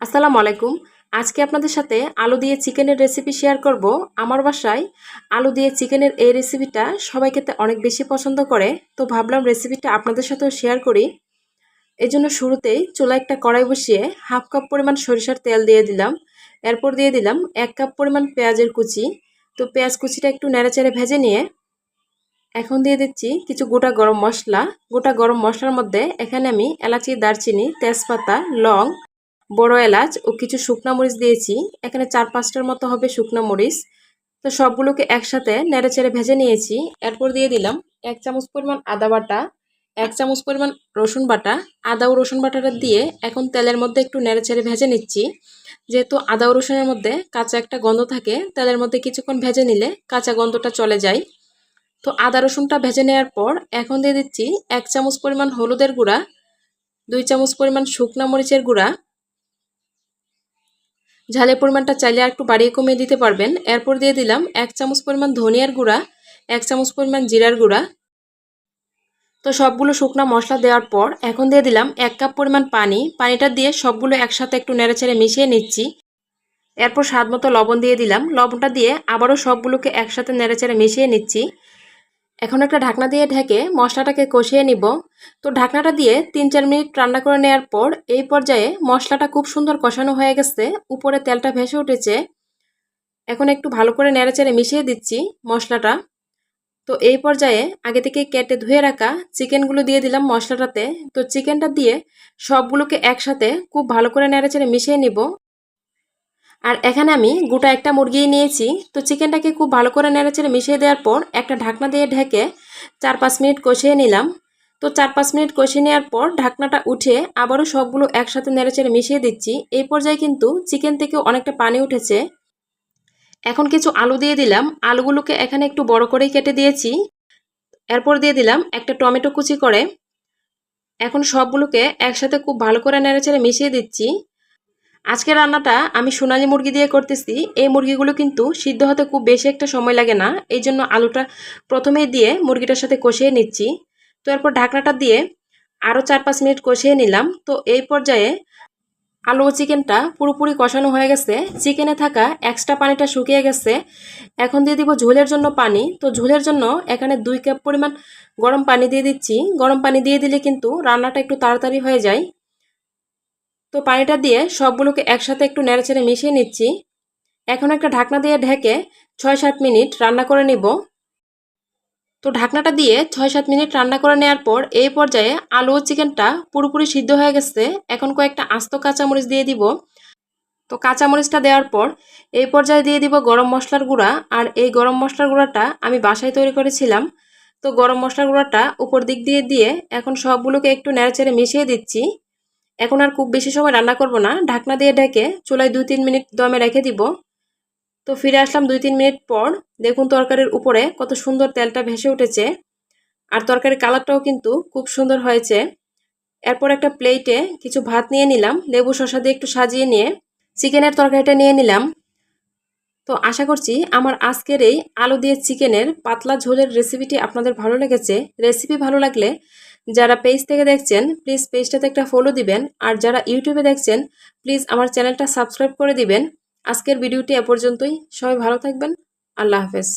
আসসালামু আলাইকুম। আজকে আপনাদের সাথে আলু দিয়ে চিকেনের রেসিপি শেয়ার করব। আমার বাসায় আলু দিয়ে চিকেনের এই রেসিপিটা সবাই খেতে অনেক বেশি পছন্দ করে। তো ভাবলাম রেসিপিটা আপনাদের সাথেও শেয়ার করি। এই জন্য শুরুতেই চুলা একটা কড়াই বসিয়ে হাফ কাপ পরিমাণ সরিষার তেল দিয়ে দিলাম। এরপর দিয়ে দিলাম এক কাপ পরিমাণ পেঁয়াজের কুচি। তো পেঁয়াজ কুচিটা একটু নেড়েচেড়ে ভেজে নিয়ে এখন দিয়ে দিচ্ছি কিছু গোটা গরম মশলা। গোটা গরম মশলার মধ্যে এখানে আমি এলাচি, দারচিনি, তেজপাতা, লং বড় এলাচ ও কিছু শুকনা মরিচ দিয়েছি। এখানে চার পাঁচটার মতো হবে শুকনো মরিচ। তো সবগুলোকে একসাথে নেড়ে ভেজে নিয়েছি। এরপর দিয়ে দিলাম এক চামচ পরিমাণ আদা বাটা, এক চামচ পরিমাণ রসুন বাটা। আদা ও রসুন বাটাটা দিয়ে এখন তেলের মধ্যে একটু নেড়ে চেড়ে ভেজে নিচ্ছি। যেহেতু আদা ও রসুনের মধ্যে কাঁচা একটা গন্ধ থাকে, তেলের মধ্যে কিছুক্ষণ ভেজে নিলে কাঁচা গন্ধটা চলে যায়। তো আদা রসুনটা ভেজে নেওয়ার পর এখন দিয়ে দিচ্ছি এক চামচ পরিমাণ হলুদের গুঁড়া, দুই চামচ পরিমাণ শুকনা মরিচের গুঁড়া ঝালের পরিমাণটা চাইলে একটু বাড়িয়ে কমিয়ে দিতে পারবেন। এরপর দিয়ে দিলাম এক চামচ পরিমাণ ধনিয়ার গুঁড়া, এক চামচ পরিমাণ জিরার গুঁড়া। তো সবগুলো শুকনা মশলা দেওয়ার পর এখন দিয়ে দিলাম এক কাপ পরিমাণ পানি। পানিটা দিয়ে সবগুলো একসাথে একটু নেড়েচেড়ে মিশিয়ে নিচ্ছি। এরপর স্বাদ মতো লবণ দিয়ে দিলাম। লবণটা দিয়ে আবারও সবগুলোকে একসাথে নেড়েচেড়ে মিশিয়ে নিচ্ছি। এখন একটা ঢাকনা দিয়ে ঢেকে মশলাটাকে কষিয়ে নিব। তো ঢাকনাটা দিয়ে তিন চার মিনিট রান্না করে নেওয়ার পর এই পর্যায়ে মশলাটা খুব সুন্দর কষানো হয়ে গেছে। উপরে তেলটা ভেসে উঠেছে। এখন একটু ভালো করে নেড়েচেড়ে মিশিয়ে দিচ্ছি মশলাটা। তো এই পর্যায়ে আগে থেকে কেটে ধুয়ে রাখা চিকেনগুলো দিয়ে দিলাম মশলাটাতে। তো চিকেনটা দিয়ে সবগুলোকে একসাথে খুব ভালো করে নেড়েচেড়ে মিশিয়ে নিব। আর এখানে আমি গোটা একটা মুরগি নিয়েছি। তো চিকেনটাকে খুব ভালো করে নেড়েচেড়ে মিশিয়ে দেওয়ার পর একটা ঢাকনা দিয়ে ঢেকে চার পাঁচ মিনিট কষিয়ে নিলাম। তো চার পাঁচ মিনিট কষিয়ে নেওয়ার পর ঢাকনাটা উঠে আবারও সবগুলো একসাথে নেড়েচেড়ে মিশিয়ে দিচ্ছি। এই পর্যায়ে কিন্তু চিকেন থেকে অনেকটা পানি উঠেছে। এখন কিছু আলু দিয়ে দিলাম। আলুগুলোকে এখানে একটু বড় করেই কেটে দিয়েছি। এরপর দিয়ে দিলাম একটা টমেটো কুচি করে। এখন সবগুলোকে একসাথে খুব ভালো করে নেড়েচেড়ে মিশিয়ে দিচ্ছি। আজকে রান্নাটা আমি সোনালি মুরগি দিয়ে করতেছি। এই মুরগিগুলো কিন্তু সিদ্ধ হতে খুব বেশি একটা সময় লাগে না। এই জন্য আলুটা প্রথমেই দিয়ে মুরগিটার সাথে কষিয়ে নিচ্ছি। তো এরপর ঢাকনাটা দিয়ে আরও চার পাঁচ মিনিট কষিয়ে নিলাম। তো এই পর্যায়ে আলু ও চিকেনটা পুরোপুরি কষানো হয়ে গেছে। চিকেনে থাকা এক্সট্রা পানিটা শুকিয়ে গেছে। এখন দিয়ে দিব ঝোলের জন্য পানি। তো ঝোলের জন্য এখানে দুই কাপ পরিমাণ গরম পানি দিয়ে দিচ্ছি। গরম পানি দিয়ে দিলে কিন্তু রান্নাটা একটু তাড়াতাড়ি হয়ে যায়। তো পানিটা দিয়ে সবগুলোকে একসাথে একটু নেড়েচেড়ে মিশিয়ে নিচ্ছি। এখন একটা ঢাকনা দিয়ে ঢেকে ছয় সাত মিনিট রান্না করে নিব। তো ঢাকনাটা দিয়ে ছয় সাত মিনিট রান্না করে নেওয়ার পর এই পর্যায়ে আলু ও চিকেনটা পুরোপুরি সিদ্ধ হয়ে গেছে। এখন কয়েকটা আস্ত কাঁচামরিচ দিয়ে দিব। তো কাঁচামরিচটা দেওয়ার পর এই পর্যায়ে দিয়ে দিব গরম মশলার গুঁড়া আর এই গরম মশলার গুঁড়াটা আমি বাসায় তৈরি করেছিলাম। তো গরম মশলার গুঁড়াটা উপর দিক দিয়ে দিয়ে এখন সবগুলোকে একটু নেড়েচেড়ে মিশিয়ে দিচ্ছি। এখন আর খুব বেশি সময় রান্না করব না। ঢাকনা দিয়ে ঢেকে চুলায় দুই তিন মিনিট দমে রেখে দিব। তো ফিরে আসলাম দুই তিন মিনিট পর। দেখুন তরকারির উপরে কত সুন্দর তেলটা ভেসে উঠেছে। আর তরকারির কালারটাও কিন্তু খুব সুন্দর হয়েছে। এরপর একটা প্লেটে কিছু ভাত নিয়ে নিলাম, লেবু শসা দিয়ে একটু সাজিয়ে নিয়ে চিকেনের তরকারিটা নিয়ে নিলাম। তো আশা করছি আমার আজকের এই আলু দিয়ে চিকেনের পাতলা ঝোলের রেসিপিটি আপনাদের ভালো লেগেছে। রেসিপি ভালো লাগলে যারা পেজ থেকে দেখছেন প্লিজ পেজটাতে একটা ফলো দিবেন। আর যারা ইউটিউবে দেখছেন প্লিজ আমার চ্যানেলটা সাবস্ক্রাইব করে দিবেন। আজকের ভিডিওটি এ পর্যন্তই। সবাই ভালো থাকবেন। আল্লাহ হাফেজ।